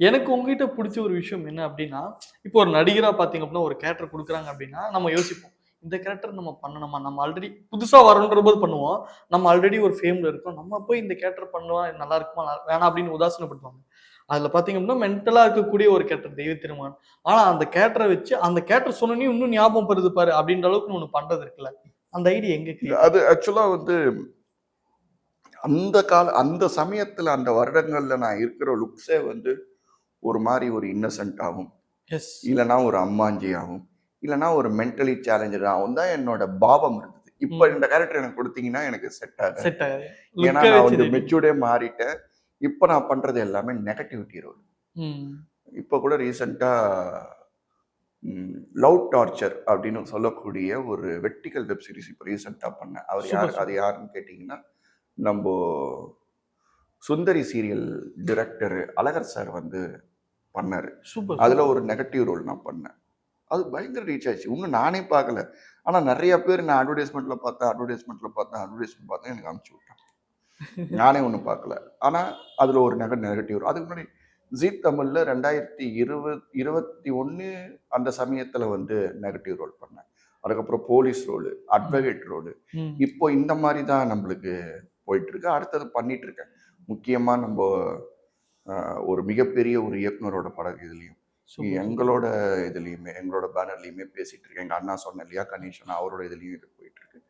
எனக்கு உங்ககிட்ட பிடிச்ச ஒரு விஷயம் என்ன அப்படின்னா இப்போ ஒரு நடிகராக பார்த்தீங்க அப்படின்னா ஒரு கேரக்டர் கொடுக்குறாங்க அப்படின்னா நம்ம யோசிப்போம். இந்த கேரக்டர் நம்ம பண்ணணுமா? நம்ம ஆல்ரெடி புதுசாக வரன்ற போது பண்ணுவோம். நம்ம ஆல்ரெடி ஒரு ஃபேமில் இருக்கோம். நம்ம போய் இந்த கேரக்டர் பண்ணுவா நல்லா இருக்குமா? வேணாம் அப்படின்னு உதாசனப்படுத்துவாங்க. அதில் பார்த்தீங்க அப்படின்னா மென்டலாக இருக்கக்கூடிய ஒரு கேரக்டர் தெய்வ திருமகன். ஆனால் அந்த கேரக்டரை வச்சு அந்த கேரக்டர் சொன்னோன்னே இன்னும் ஞாபகம் படுது பாரு அப்படின்ற அளவுக்கு ஒன்று பண்ணுறது இருக்குல்ல. அந்த ஐடியா எங்க அது ஆக்சுவலாக வந்து அந்த கால அந்த சமயத்தில் அந்த வருடங்களில் நான் இருக்கிற லுக்ஸே வந்து ஒரு மாதிரி ஒரு இன்னசென்ட்டாகவும் எஸ் இல்லைன்னா ஒரு அம்மாஞ்சியாகவும் இல்லைன்னா ஒரு மென்டலி சேலஞ்சராகவும் தான் என்னோட பாவம் இருந்தது. இப்போ. இந்த கேரக்டர் எனக்கு கொடுத்தீங்கன்னா எனக்கு செட் ஆகாது. ஆகாது. ஏன்னா நான் வந்து. மெச்சூர்டே மாறிட்டேன். இப்போ நான் பண்றது எல்லாமே நெகட்டிவிட்டி ரோல். இப்போ கூட ரீசெண்டாக லவ் டார்ச்சர் அப்படின்னு சொல்லக்கூடிய ஒரு வெர்டிக்கல் வெப் சீரிஸ் இப்போ ரீசெண்டாக பண்ணேன். அவர் யார். அது யாருன்னு கேட்டிங்கன்னா நம்ம Sundari serial director Azhagar sir வந்து பண்ணார். சூப்பர் அதில் ஒரு நெகட்டிவ் ரோல் நான் பண்ணேன். அது பயங்கர ரீச் ஆச்சு இன்னும் நானே பார்க்கல. ஆனால் நிறைய பேர் நான் அட்வர்டைஸ்மெண்ட்டில் பார்த்தேன் அட்வர்டைஸ்மெண்ட்டில் பார்த்தேன் அட்வர்டைஸ்மெண்ட் பார்த்தேன் எனக்கு அனுப்பிச்சி விட்டான் நானே ஒன்றும் பார்க்கல. ஆனால் அதில் ஒரு நெக நெகட்டிவ் அதுக்கு முன்னாடி ஜீ தமிழில் ரெண்டாயிரத்தி இருபது இருபத்தி ஒன்று அந்த சமயத்தில் வந்து நெகட்டிவ் ரோல் பண்ணேன். அதுக்கப்புறம் போலீஸ் ரோலு அட்வொகேட் ரோலு. இப்போ இந்த மாதிரி தான் நம்மளுக்கு போயிட்டு இருக்கு. அடுத்தது பண்ணிட்டு இருக்கேன். முக்கியமாக நம்ம ஒரு மிகப்பெரிய ஒரு இயக்குனரோட படம் இதுலேயும். எங்களோட இதுலேயுமே எங்களோட பேனர்லேயுமே பேசிட்டு இருக்கேன். எங்கள் அண்ணா சொன்ன இல்லையா கணேசன் அவரோட இதுலேயும் இது போயிட்டு இருக்கு.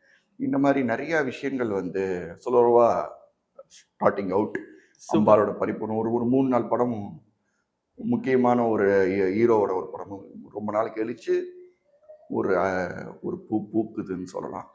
இந்த மாதிரி நிறைய விஷயங்கள் வந்து சுலர்வா ஸ்டார்டிங் அவுட். அம்பாலோட பரிபூர்ணம் ஒரு ஒரு மூணு நாள் படமும் முக்கியமான ஒரு ஹீரோவோட ஒரு படமும் ரொம்ப நாள் கழிச்சு ஒரு ஒரு பூ பூக்குதுன்னு சொல்லலாம்.